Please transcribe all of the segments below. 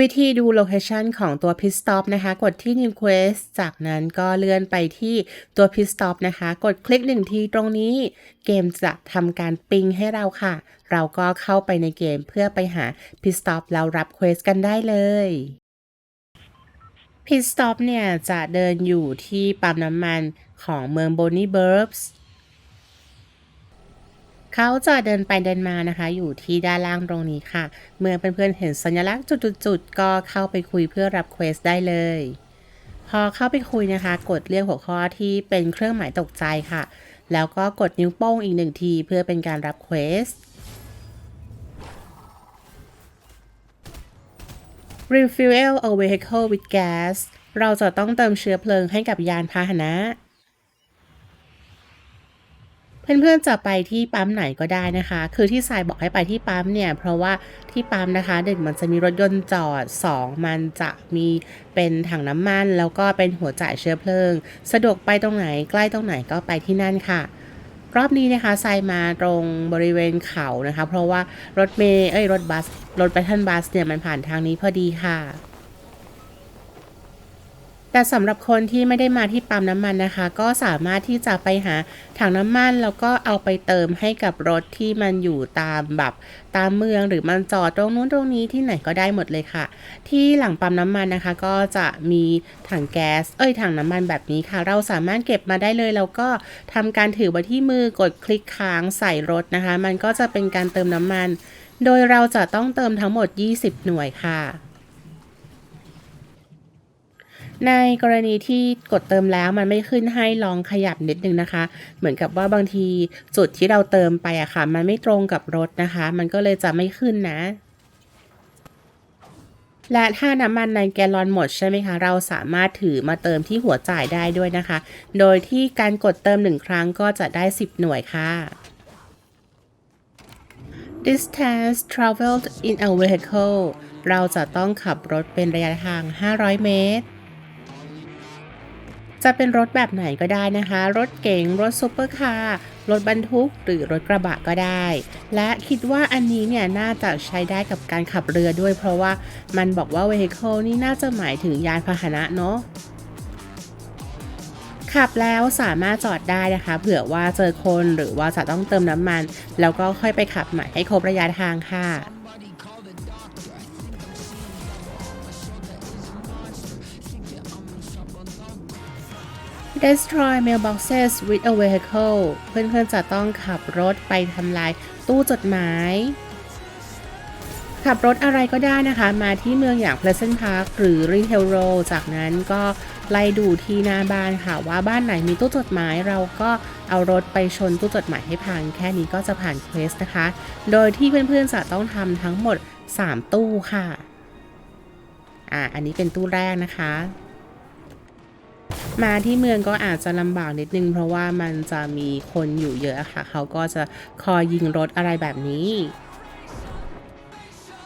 วิธีดูโลเคชันของตัว Pit Stop นะคะ กดที่ New Quest จากนั้นก็เลื่อนไปที่ตัว Pit Stop นะคะ กดคลิกหนึ่งทีตรงนี้ เกมจะทำการปิงให้เราค่ะ เราก็เข้าไปในเกมเพื่อไปหา Pit Stop แล้วรับเควสกันได้เลย Pit Stop เนี่ยจะเดินอยู่ที่ปั๊มน้ำมันของเมือง Bonnie Burbs เขาจะเดินไปเดินมานะคะ อยู่ที่ด้านล่างตรงนี้ค่ะ เมื่อเพื่อนๆเห็นสัญลักษณ์จุดๆๆก็เข้าไปคุยเพื่อรับเควสได้เลย พอเข้าไปคุยนะคะ กดเรียกหัวข้อที่เป็นเครื่องหมายตกใจค่ะ แล้วก็กดนิ้วโป้งอีกหนึ่งทีเพื่อเป็นการรับเควส Refuel a vehicle with gas เราจะต้องเติมเชื้อเพลิงให้กับยานพาหนะ เพื่อนๆจะไปที่ปั๊มไหนก็ได้นะคะ คือที่ทรายบอกให้ไปที่ปั๊มเนี่ย เพราะว่าที่ปั๊มนะคะหนึ่งมันจะมีรถยนต์จอด 2 มันจะมีเป็นถังน้ำมัน แล้วก็เป็นหัวจ่ายเชื้อเพลิง สะดวกไปตรงไหนใกล้ตรงไหนก็ไปที่นั่นค่ะ รอบนี้นะคะทรายมาตรงบริเวณเขานะคะ เพราะว่ารถเมย์เอ้ยรถบัสรถแบทเทิลบัสเนี่ยมันผ่านทางนี้พอดีค่ะ แต่สำหรับคนที่ไม่ได้มาที่ปั๊มน้ำมันนะคะ ก็สามารถที่จะไปหาถังน้ำมันแล้วก็เอาไปเติมให้กับรถที่มันอยู่ตามแบบตามเมืองหรือมันจอดตรงนู้นตรงนี้ที่ไหนก็ได้หมดเลยค่ะ ที่หลังปั๊มน้ำมันนะคะ ก็จะมีถังแก๊ส เอ้ยถังน้ำมันแบบนี้ค่ะ เราสามารถเก็บมาได้เลยแล้วก็ทำการถือไว้ที่มือกดคลิกค้างใส่รถนะคะ มันก็จะเป็นการเติมน้ำมัน โดยเราจะต้องเติมทั้งหมด 20 หน่วยค่ะ ในกรณีที่กดเติมแล้วมันไม่ขึ้นให้ลองขยับนิดนึงนะคะ เหมือนกับว่าบางทีจุดที่เราเติมไปอะค่ะ มันไม่ตรงกับรถนะคะ มันก็เลยจะไม่ขึ้นนะและถ้าน้ำมันในแกลลอนหมดใช่ไหมคะ เราสามารถถือมาเติมที่หัวจ่ายได้ด้วยนะคะ โดยที่การกดเติมหนึ่งครั้งก็จะได้ 10 หน่วยค่ะ Distance traveled in a vehicle เราจะต้องขับรถเป็นระยะทาง 500 เมตร จะเป็นรถแบบไหนก็ได้นะคะ รถเก๋งรถซุปเปอร์คาร์รถบรรทุกหรือรถกระบะก็ได้ และคิดว่าอันนี้เนี่ยน่าจะใช้ได้กับการขับเรือด้วย เพราะว่ามันบอกว่า vehicle นี่น่าจะหมายถึงยานพาหนะเนาะขับแล้วสามารถจอดได้นะคะ เผื่อว่าเจอคนหรือว่าจะต้องเติมน้ำมัน แล้วก็ค่อยไปขับใหม่ให้ครบระยะทางค่ะ Destroy mailboxes with a vehicle เพื่อนๆจะต้องขับรถไปทำลายตู้จดหมาย ขับรถอะไรก็ได้นะคะ มาที่เมืองอย่าง Pleasant Park หรือ Retail Row จากนั้นก็ไล่ดูที่หน้าบ้านค่ะว่าบ้านไหนมีตู้จดหมาย เราก็เอารถไปชนตู้จดหมายให้พัง แค่นี้ก็จะผ่านเควสนะคะ โดยที่เพื่อนๆจะต้องทำทั้งหมด 3 ตู้ค่ะอ่าอันนี้เป็นตู้แรกนะคะ มาที่เมืองก็อาจจะลำบากนิดนึง เพราะว่ามันจะมีคนอยู่เยอะค่ะ เขาก็จะคอยยิงรถอะไรแบบนี้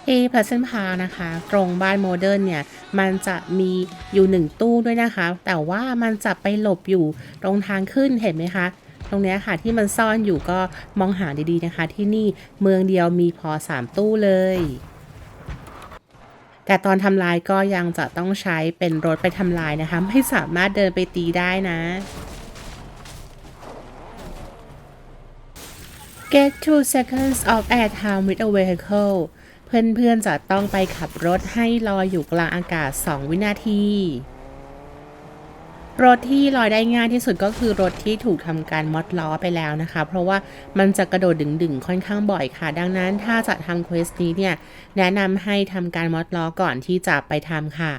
ที่พัซเซนพานะคะ ตรงบ้านโมเดิร์นเนี่ย มันจะมีอยู่หนึ่งตู้ด้วยนะคะ แต่ว่ามันจะไปหลบอยู่ตรงทางขึ้นเห็นไหมคะ ตรงนี้ค่ะที่มันซ่อนอยู่ก็มองหาดีๆนะคะ ที่นี่เมืองเดียวมีพอ 3 ตู้เลย แต่ตอนทำลายก็ยังจะต้องใช้เป็นรถไปทำลายนะคะ ไม่สามารถเดินไปตีได้นะ Get 2 seconds of airtime with a vehicle เพื่อนๆจะต้องไปขับรถให้ลอยอยู่กลางอากาศ 2 วินาที รถที่ลอยได้ง่ายที่สุดก็คือรถที่ถูกทำการมอดล้อไปแล้วนะคะ เพราะว่ามันจะกระโดดดึงๆค่อนข้างบ่อยค่ะ ดังนั้นถ้าจะทำเควสนี้เนี่ยแนะนำให้ทำการมอดล้อก่อนที่จะไปทำค่ะ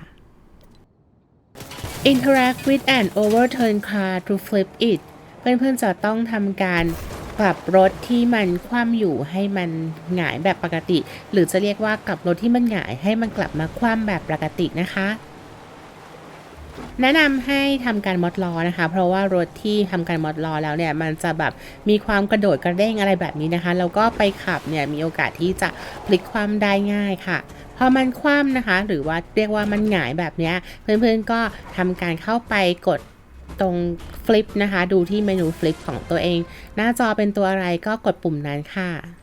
Interact with an overturned car to flip it เพื่อนๆจะต้องทำการปรับรถที่มันคว่ำอยู่ให้มันหงายแบบปกติ หรือจะเรียกว่ากลับรถที่มันหงายให้มันกลับมาคว่ำแบบปกตินะคะ แนะนำให้ทำการมอดล้อนะคะ เพราะว่ารถที่ทำการมอดล้อแล้วเนี่ยมันจะแบบมีความกระโดดกระเด้งอะไรแบบนี้นะคะแล้วก็ไปขับเนี่ยมีโอกาสที่จะพลิกคว่ำได้ง่ายค่ะพอมันคว่ำนะคะ หรือว่าเรียกว่ามันหงายแบบนี้เพื่อนๆก็ทำการเข้าไปกดตรงฟลิปนะคะ ดูที่เมนูฟลิปของตัวเอง หน้าจอเป็นตัวอะไรก็กดปุ่มนั้นค่ะ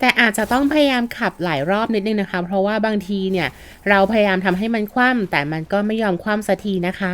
แต่อาจจะต้องพยายามขับหลายรอบนิดนึงนะคะ เพราะว่าบางทีเนี่ย เราพยายามทำให้มันคว่ำแต่มันก็ไม่ยอมคว่ำสักทีนะคะ